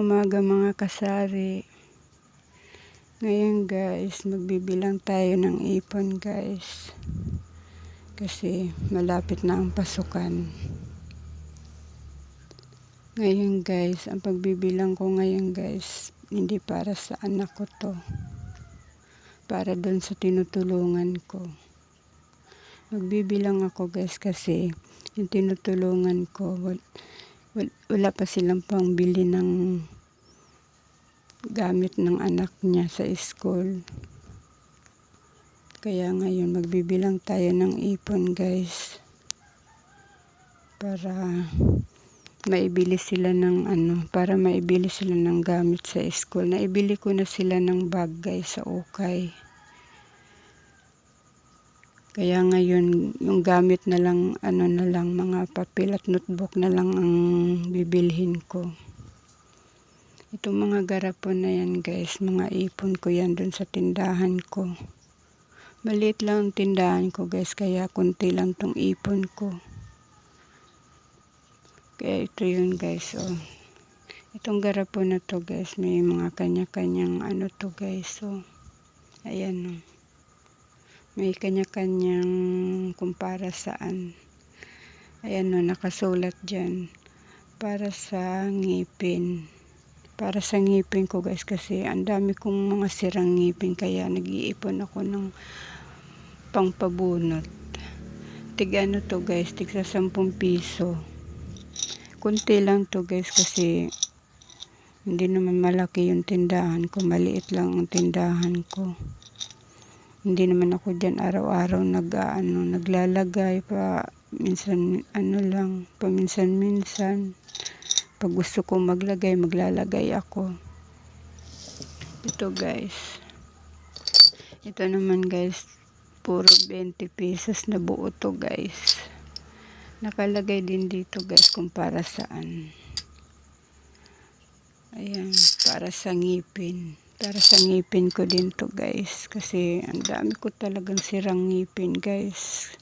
umaga mga kasari. Ngayon guys, magbibilang tayo ng ipon guys. Kasi malapit na ang pasukan. Ngayon guys, ang pagbibilang ko ngayon guys, hindi para sa anak ko to. Para doon sa tinutulungan ko. Magbibilang ako guys kasi yung tinutulungan ko, wala pa silang pangbili ng gamit ng anak niya sa school. Kaya ngayon magbibilang tayo ng ipon guys. Para maibili sila ng ano, para maibili sila ng gamit sa school. Naibili ko na sila ng bag guys sa ukay. Kaya ngayon, yung gamit na lang, ano na lang, mga papel at notebook na lang ang bibilhin ko. Itong mga garapon na yan guys, mga ipon ko yan dun sa tindahan ko. Maliit lang ang tindahan ko guys, kaya kunti lang tong ipon ko. Kaya ito yun guys, oh. Itong garapon na to guys, may mga kanya-kanyang ano to guys, oh. Ayan, oh. May kanya-kanyang kumpara saan. Ayan, oh, nakasulat dyan. Para sa ngipin. Para sa ngipin ko guys kasi ang dami kong mga sirang ngipin kaya nag-iipon ako ng pangpabunot. Tig ano to guys? Tig sa 10 piso. Kunti lang to guys kasi hindi naman malaki yung tindahan ko. Maliit lang ang tindahan ko hindi naman ako dyan araw-araw nag ano, naglalagay pa minsan ano lang paminsan-minsan pag gusto kong maglagay, maglalagay ako. Ito guys. Ito naman guys, puro 20 pesos na buo to guys. Nakalagay din dito guys kung para saan. Ayan, para sa ngipin. Para sa ngipin ko din to guys. Kasi ang dami ko talagang sirang ngipin guys.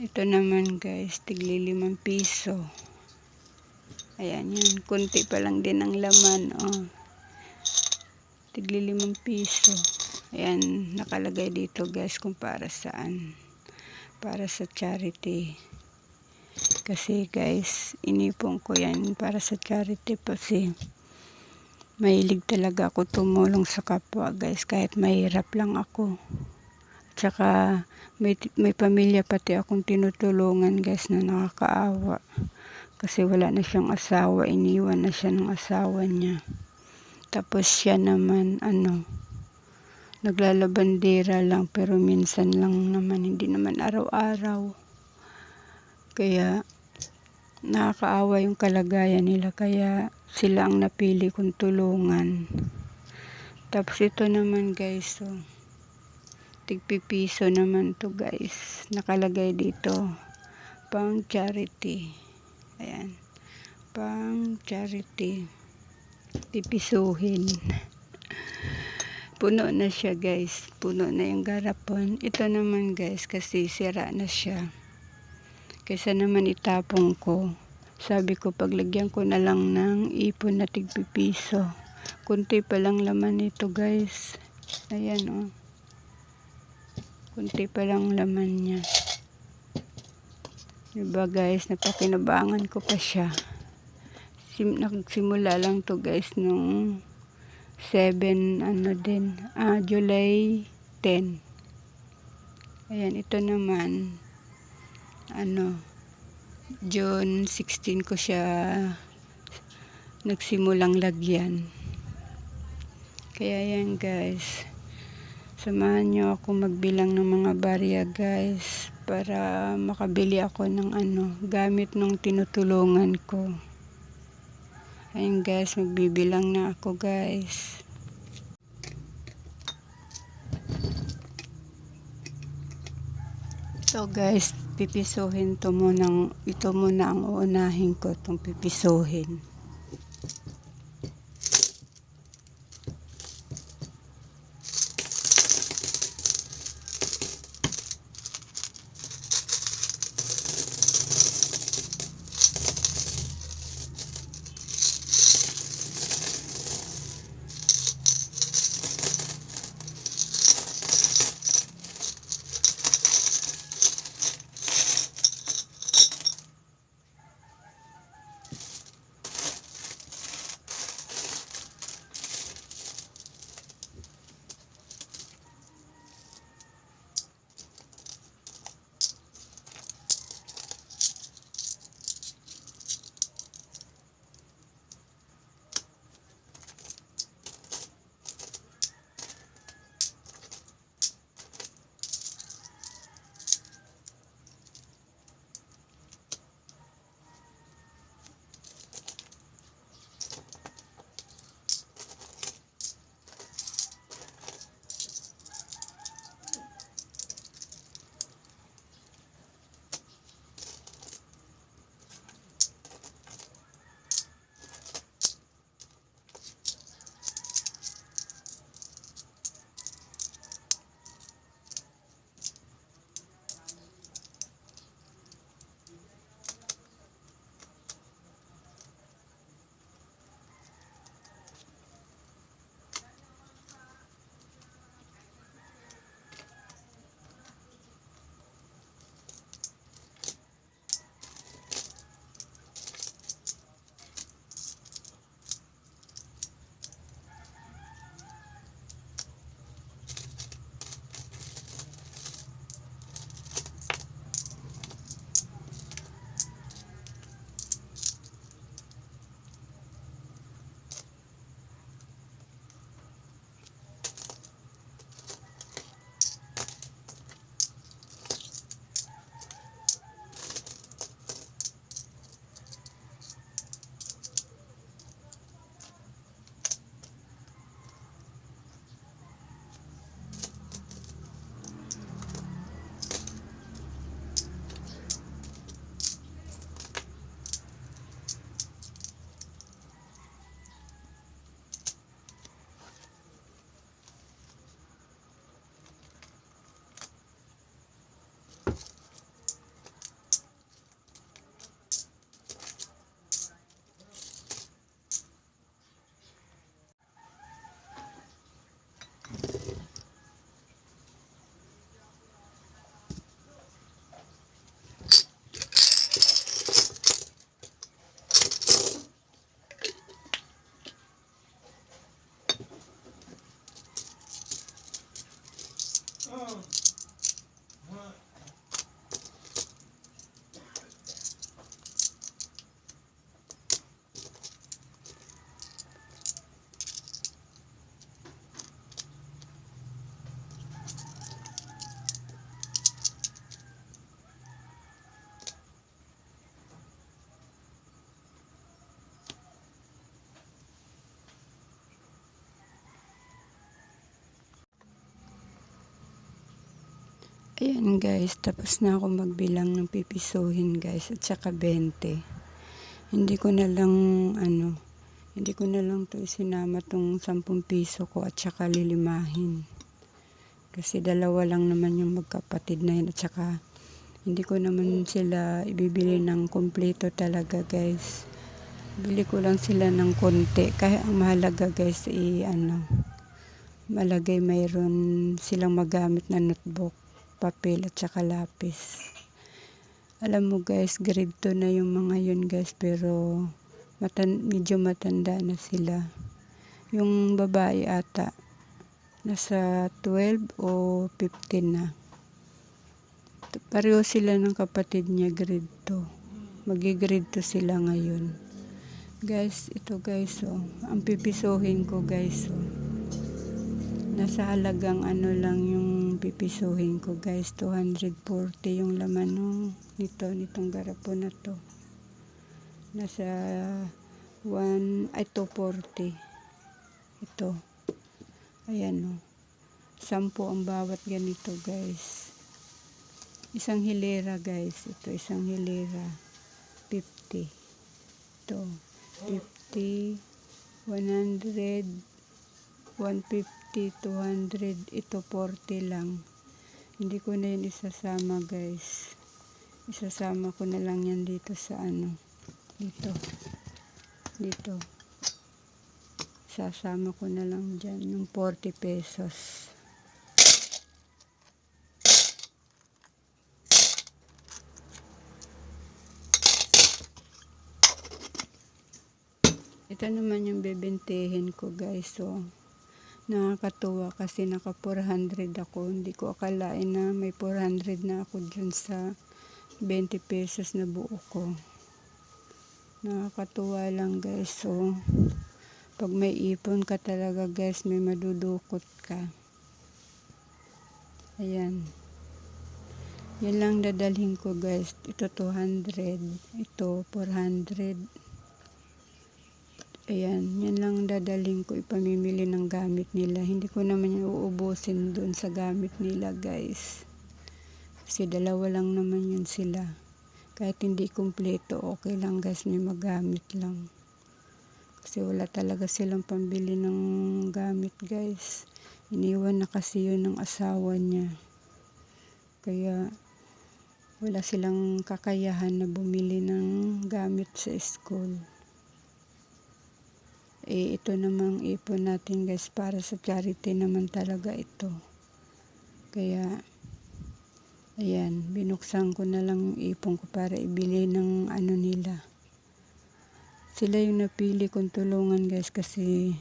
Ito naman guys, tigli limang piso. Ayan yun. Kunti pa lang din ang laman. Oh. Tigli limang piso. Ayan. Nakalagay dito guys kung para saan. Para sa charity. Kasi guys, inipon ko yan para sa charity kasi mahilig talaga ako tumulong sa kapwa guys kahit mahirap lang ako. Tsaka may, may pamilya pati akong tinutulungan guys na nakakaawa. Kasi wala na siyang asawa iniwan na siya ng asawa niya. Tapos siya naman ano naglalabandera lang pero minsan lang naman hindi naman araw-araw. Kaya nakakaawa yung kalagayan nila. Kaya sila ang napili kong tulungan tapos ito naman guys so, tigpipiso naman to guys nakalagay dito pang charity Ayan. Pang charity. Pipisuhin. Puno na siya guys. Puno na yung garapon. Ito naman guys kasi sira na siya. Kaysa naman itapong ko. Sabi ko paglagyan ko na lang ng ipon na tigpipiso. Kunti pa lang laman nito guys. Ayan o. Oh. Kunti pa lang laman niya. Diba guys, napakinabangan ko pa siya. Sim nagsimula lang to guys nung 7 ano din, ah, July 10. Ayan, ito naman ano June 16 ko siya nagsimulang lagyan. Kaya yan guys. Samahan nyo ako magbilang ng mga barya guys para makabili ako ng ano, gamit ng tinutulungan ko. Ayun guys, magbibilang na ako guys. So guys, pipisuhin to muna, ito muna ang uunahin ko, itong pipisuhin. 嗯。Ayan guys, tapos na ako magbilang ng pipisuhin guys at saka 20. Hindi ko na lang ano, hindi ko na lang to isinama tong 10 piso ko at saka lilimahin. Kasi dalawa lang naman yung magkapatid na yun at saka hindi ko naman sila ibibili ng kompleto talaga guys. Bili ko lang sila ng konti. Kaya ang mahalaga guys i ano, malagay mayroon silang magamit na notebook papel at saka lapis. Alam mo guys, grade 2 na yung mga yun guys, pero matan medyo matanda na sila. Yung babae ata, nasa 12 o 15 na. Pareho sila ng kapatid niya grade 2. Magi-grade 2 sila ngayon. Guys, ito guys, oh. Ang pipisuhin ko guys, oh. Nasa halagang ano lang yung pipisuhin ko guys. 240 yung laman nung nito, nitong garapo na to. Nasa 1, ay 240. Ito. Ayan o. Oh. Sampo ang bawat ganito guys. Isang hilera guys. Ito isang hilera. 50. Ito. 50. 100. 150. 200 ito 40 lang. Hindi ko na yun isasama guys. Isasama ko na lang yan dito sa ano dito. Dito. Sasama ko na lang dyan yung 40 pesos. Ito naman yung bebentihin ko guys so nakakatuwa kasi naka 400 ako. Hindi ko akalain na may 400 na ako dyan sa 20 pesos na buo ko. Nakakatuwa lang guys so pag may ipon ka talaga guys may madudukot ka. Ayan. Yan lang dadalhin ko guys. Ito 200 ito 400 Ayan, yan lang dadaling ko ipamimili ng gamit nila. Hindi ko naman yan uubusin doon sa gamit nila guys. Kasi dalawa lang naman yun sila. Kahit hindi kumpleto, okay lang guys, may magamit lang. Kasi wala talaga silang pambili ng gamit guys. Iniwan na kasi yun ng asawa niya. Kaya wala silang kakayahan na bumili ng gamit sa school eh ito namang ipon natin guys para sa charity naman talaga ito. Kaya ayan binuksan ko na lang yung ipon ko para ibili ng ano nila. Sila yung napili kong tulungan guys kasi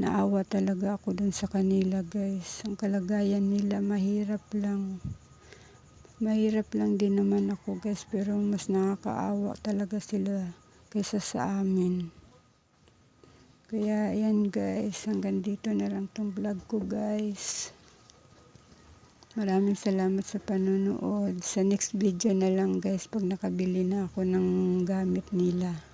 naawa talaga ako dun sa kanila guys. Ang kalagayan nila mahirap lang. Mahirap lang din naman ako guys pero mas nakakaawa talaga sila kaysa sa amin kaya ayan guys, hanggang dito na lang tong vlog ko guys. Maraming salamat sa panonood. Sa next video na lang guys pag nakabili na ako ng gamit nila.